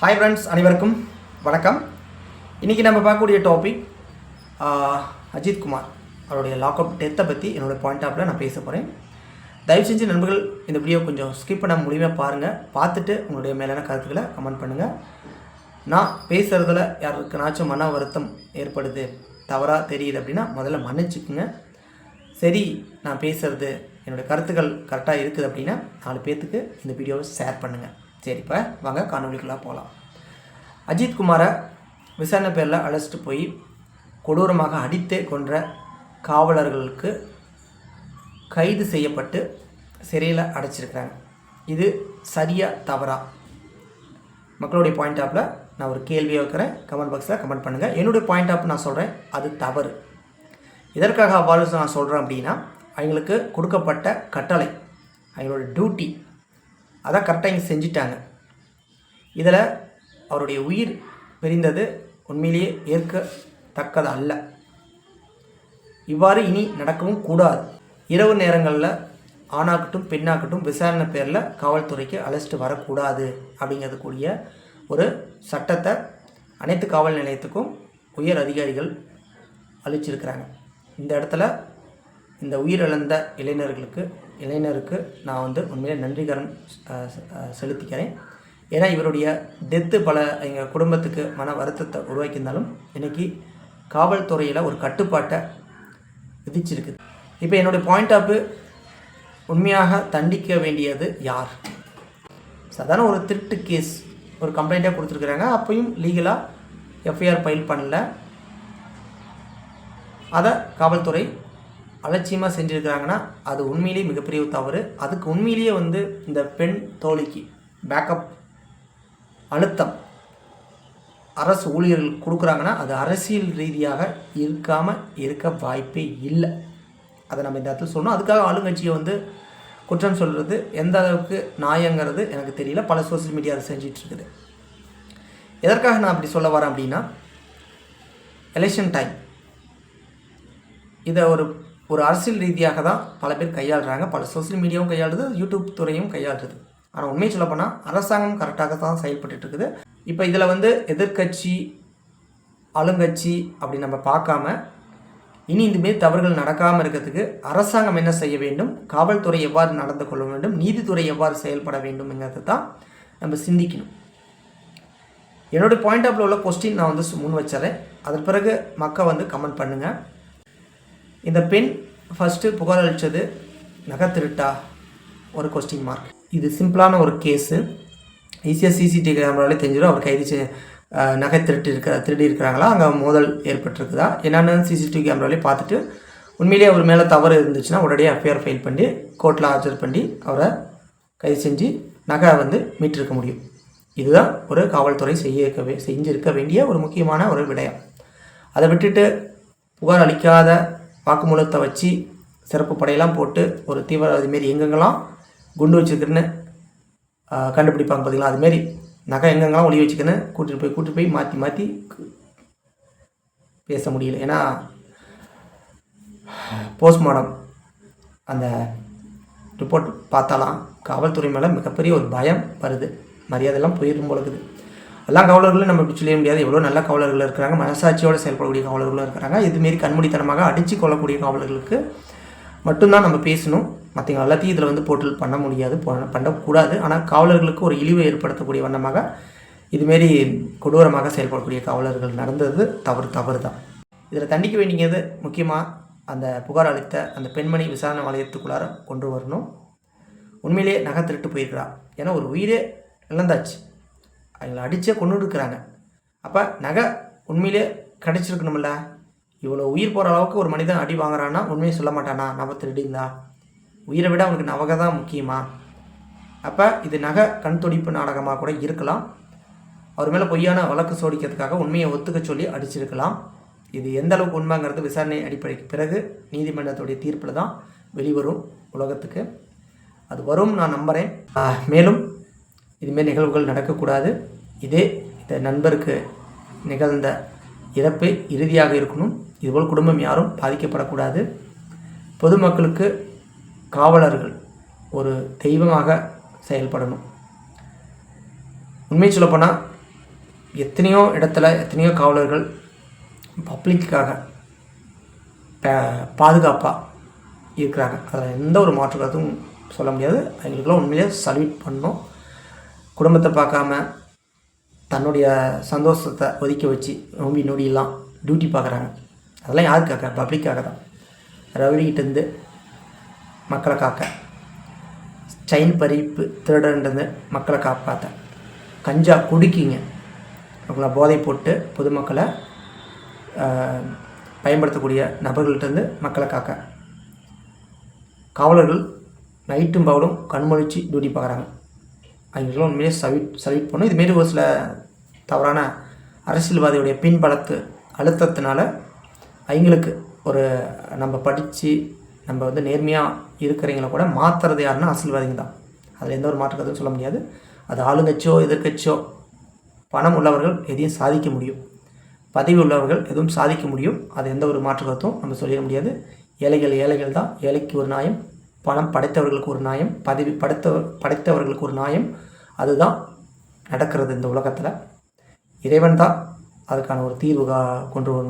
Hi friends அனைவருக்கும் வணக்கம். இன்றைக்கி நம்ம பார்க்கக்கூடிய டாபிக் அஜித் குமார் அவருடைய லாக்அப் டெத்தை பற்றி என்னோடய பாயிண்ட் ஆஃப்ல நான் பேச போகிறேன் தயவு செஞ்சு நண்பர்கள் இந்த வீடியோ கொஞ்சம் ஸ்கிப் பண்ண முடியுமே பாருங்கள் பார்த்துட்டு உங்களுடைய மேலான கருத்துக்களை கமெண்ட் பண்ணுங்கள் நான் பேசுகிறதுல யாருக்குனாச்சும் மன வருத்தம் ஏற்படுது தவறாக தெரியுது அப்படின்னா முதல்ல மன்னிச்சுக்குங்க. சரி நான் பேசுகிறது என்னோடய கருத்துக்கள் கரெக்டாக இருக்குது அப்படின்னா நாலு பேர்த்துக்கு இந்த வீடியோவை ஷேர் பண்ணுங்கள் சரி இப்போ வாங்க காணொலிக்குள்ளாக போகலாம் அஜித் குமாரை விசாரணை பேரில் அழைச்சிட்டு போய் கொடூரமாக அடித்தே கொன்ற காவலர்களுக்கு கைது செய்யப்பட்டு சிறையில் அடைச்சிருக்கிறாங்க. இது சரியாக தவறா? மக்களுடைய பாயிண்ட் ஆஃபில் நான் ஒரு கேள்வியை வைக்கிறேன். கமெண்ட் பாக்ஸில் கமெண்ட் பண்ணுங்கள் என்னுடைய பாயிண்ட் ஆஃப் நான் சொல்கிறேன் அது தவறு. எதற்காக அவ்வாறு நான் சொல்கிறேன் அப்படின்னா அவங்களுக்கு கொடுக்கப்பட்ட கட்டளை அவங்களோட டியூட்டி அதை கரெக்டாக இங்கே செஞ்சிட்டாங்க. இதில் அவருடைய உயிர் பிரிந்தது உண்மையிலேயே ஏற்கத்தக்கது அல்ல இவ்வாறு இனி நடக்கவும் கூடாது. இரவு நேரங்களில் ஆணாகட்டும் பெண்ணாகட்டும் விசாரணை பேரில் காவல்துறைக்கு அழைச்சிட்டு வரக்கூடாது அப்படிங்கிறது கூடிய ஒரு சட்டத்தை அனைத்து காவல் நிலையத்துக்கும் உயர் அதிகாரிகள் அளிச்சிருக்கிறாங்க. இந்த இடத்துல இந்த உயிரிழந்த இளைஞர்களுக்கு இளைஞருக்கு நான் வந்து உண்மையிலே நன்றிகரன் செலுத்திக்கிறேன். ஏன்னா இவருடைய டெத்து பல எங்கள் குடும்பத்துக்கு மன வருத்தத்தை உருவாக்கியிருந்தாலும் இன்றைக்கி காவல்துறையில் ஒரு கட்டுப்பாட்டை விதிச்சிருக்குது இப்போ என்னுடைய பாயிண்ட் ஆஃப் உண்மையாக தண்டிக்க வேண்டியது யார்? சாதாரண ஒரு திருட்டு கேஸ் ஒரு கம்ப்ளைண்ட்டாக கொடுத்துருக்குறாங்க. அப்பையும் லீகலாக எஃப்ஐஆர் ஃபைல் பண்ணல. அதை காவல்துறை அலட்சியமாக செஞ்சுருக்கிறாங்கன்னா அது உண்மையிலேயே மிகப்பெரிய தவறு. அதுக்கு உண்மையிலேயே வந்து இந்த பெண் தோழிக்கு பேக்கப் அழுத்தம் அரசு ஊழியர்கள் கொடுக்குறாங்கன்னா அது அரசியல் ரீதியாக இருக்காமல் இருக்க வாய்ப்பே இல்லை. அதை நம்ம இந்த இடத்துல சொல்லணும். அதுக்காக ஆளுங்கட்சியை வந்து குற்றம் சொல்கிறது எந்த அளவுக்கு நியாயங்கிறது எனக்கு தெரியல. பல சோஷியல் மீடியா அதை செஞ்சிட்ருக்குது. எதற்காக நான் அப்படி சொல்ல வரேன் அப்படின்னா எலெக்ஷன் டைம் இதை ஒரு ஒரு அரசியல் ரீதியாக தான் பல பேர் கையாளுறாங்க. பல சோஷியல் மீடியாவும் கையாளுது யூடியூப் துறையும் கையாளுறது. ஆனால் உண்மையை சொல்ல போனால் அரசாங்கம் கரெக்டாக தான் செயல்பட்டு இருக்குது. இப்போ இதில் வந்து எதிர்க்கட்சி ஆளுங்கட்சி அப்படி நம்ம பார்க்காம இனி இந்தமாரி தவறுகள் நடக்காமல் இருக்கிறதுக்கு அரசாங்கம் என்ன செய்ய வேண்டும்? காவல்துறை எவ்வாறு நடந்து கொள்ள வேண்டும்? நீதித்துறை எவ்வாறு செயல்பட வேண்டும்ங்கிறது தான் நம்ம சிந்திக்கணும். என்னோடய பாயிண்ட் ஆஃப் உள்ள கொஸ்டின் நான் வந்து முன் வச்சிடறேன் அதன் பிறகு மக்கள் வந்து கமெண்ட் பண்ணுங்கள் இந்த பெண் ஃபஸ்ட்டு புகார் அளித்தது நகை திருட்டா ஒரு கொஸ்டின் மார்க் இது சிம்பிளான ஒரு கேஸு ஈஸியாக சிசிடிவி கேமராலே தெரிஞ்சிடும். அவர் கைது செய் நகை திருட்டு இருக்கிற திருடி இருக்கிறாங்களா? அங்கே மோதல் ஏற்பட்டிருக்குதா? என்னென்னு சிசிடிவி கேமராலே பார்த்துட்டு உண்மையிலேயே அவர் மேலே தவறு இருந்துச்சுன்னா உடனடியாக எஃப்ஐஆர் ஃபைல் பண்ணி கோர்ட்டில் ஆஜர் பண்ணி அவரை கைது செஞ்சு நகை வந்து மீட்டிருக்க முடியும். இதுதான் ஒரு காவல்துறை செய்ய செஞ்சிருக்க வேண்டிய ஒரு முக்கியமான ஒரு விடயம். அதை விட்டுட்டு புகார் அளிக்காத வாக்குமூலத்தை வச்சு சிறப்பு படையெல்லாம் போட்டு ஒரு தீவிரவாதி மாரி எங்கெங்கெல்லாம் குண்டு வச்சுருக்குன்னு கண்டுபிடிப்பாங்க பார்த்தீங்களா அதுமாரி நகை எங்கெங்கெல்லாம் ஒளி வச்சுக்கின்னு கூட்டிகிட்டு போய் கூட்டிகிட்டு போய் மாற்றி மாற்றி பேச முடியல. ஏன்னா போஸ்ட்மார்டம் அந்த ரிப்போர்ட் பார்த்தாலாம் காவல்துறை மேலே மிகப்பெரிய ஒரு பயம் வருது. மரியாதையெல்லாம் போயிடும் போலக்குது எல்லா காவலர்களும் நம்ம இப்படி சொல்ல முடியாது. எவ்வளோ நல்ல காவலர்கள் இருக்கிறாங்க. மனசாட்சியோடு செயல்படக்கூடிய காவலர்களும் இருக்கிறாங்க. இதுமாரி கண்மூடித்தனமாக அடித்து கொள்ளக்கூடிய காவலர்களுக்கு மட்டும்தான் நம்ம பேசணும். மற்றவங்க எல்லாத்தையும் இதில் வந்து போர்ட்டல் பண்ண முடியாது பண்ணக்கூடாது. ஆனால் காவலர்களுக்கு ஒரு இழிவை ஏற்படுத்தக்கூடிய வண்ணமாக இதுமாரி கொடூரமாக செயல்படக்கூடிய காவலர்கள் நடந்தது தவறு தவறு தான் இதில் தண்டிக்க வேண்டியது முக்கியமாக அந்த புகார் அளித்த அந்த பெண்மணி விசாரணை வளையத்துக்குள்ளார கொண்டு வரணும். உண்மையிலேயே நகை திருட்டு போயிருக்கிறா. ஏன்னா ஒரு உயிரே இழந்தாச்சு. அவங்கள அடித்தே கொண்டு இருக்கிறாங்க அப்போ நகை உண்மையிலே கிடச்சிருக்கணும்ல? இவ்வளோ உயிர் போகிற அளவுக்கு ஒரு மனிதன் அடி வாங்குறான்னா உண்மையை சொல்ல மாட்டானா? நகை திருடிங்களா உயிரை விட அவனுக்கு நவகை தான் முக்கியமா? அப்போ இது நகை கண் துடிப்பு நாடகமாக கூட இருக்கலாம். அவர் மேலே பொய்யான வழக்கு சோடிக்கிறதுக்காக உண்மையை ஒத்துக்க சொல்லி அடிச்சிருக்கலாம். இது எந்த அளவுக்கு உண்மைங்கிறது விசாரணை அடிப்படைக்கு பிறகு நீதிமன்றத்துடைய தீர்ப்பில் தான் வெளிவரும் உலகத்துக்கு. அது வரும் நான் நம்புகிறேன் மேலும் இதுமாரி நிகழ்வுகள் நடக்கக்கூடாது. இதே இந்த நண்பருக்கு நிகழ்ந்த இறப்பு இறுதியாக இருக்கணும். இதுபோல் குடும்பம் யாரும் பாதிக்கப்படக்கூடாது. பொதுமக்களுக்கு காவலர்கள் ஒரு தெய்வமாக செயல்படணும். உண்மை சொல்லப்போனால் எத்தனையோ இடத்துல எத்தனையோ காவலர்கள் பப்ளிக்காக பாதுகாப்பாக இருக்கிறாங்க. அதில் எந்த ஒரு மாற்று கருத்தும் சொல்ல முடியாது. அவங்களுக்கெல்லாம் உண்மையிலேயே சல்யூட் பண்ணணும். குடும்பத்தை பார்க்காம தன்னுடைய சந்தோஷத்தை ஒதுக்கி வச்சு நோம்பி நொடியெல்லாம் டியூட்டி பார்க்குறாங்க. அதெல்லாம் யாருக்காக பப்ளிக்காக தான். ரவுடிகிட்டேருந்து மக்களை காக்க. செயின் பறிப்பு திருடன்றது மக்களை காப்பாற்ற கஞ்சா குடிக்கிங்க. அவங்கள போதை போட்டு பொதுமக்களை பயன்படுத்தக்கூடிய நபர்கள்ட்டேருந்து மக்களை காக்க. காவலர்கள் நைட்டும் பகலும் கண்மொழிச்சு டியூட்டி பார்க்குறாங்க. அவங்களுக்குலாம் உண்மையிலே சல்யூட் சல்யூட் பண்ணும். இதுமாரி ஒரு சில தவறான அரசியல்வாதியுடைய பின்பலத்து அழுத்தத்தினால அவங்களுக்கு ஒரு நம்ம படித்து நம்ம வந்து நேர்மையாக இருக்கிறவங்கள கூட மாற்றுறது யாருன்னா அரசியல்வாதிங்க தான். அதில் எந்த ஒரு மாற்று சொல்ல முடியாது. அது ஆளுங்கட்சியோ எதிர்க்கட்சியோ பணம் உள்ளவர்கள் எதையும் சாதிக்க முடியும். பதவி உள்ளவர்கள் எதுவும் சாதிக்க முடியும். அது எந்த ஒரு மாற்றுக்கத்தும் நம்ம சொல்லிட முடியாது. ஏழைகள் ஏழைகள் தான். ஏழைக்கு ஒரு நியாயம் பணம் படைத்தவர்களுக்கு ஒரு நியாயம் பதவி படைத்த படைத்தவர்களுக்கு ஒரு நியாயம். அதுதான் நடக்கிறது இந்த உலகத்தில். இறைவன் தான் அதுக்கான ஒரு தீர்வு கொண்டு வரும்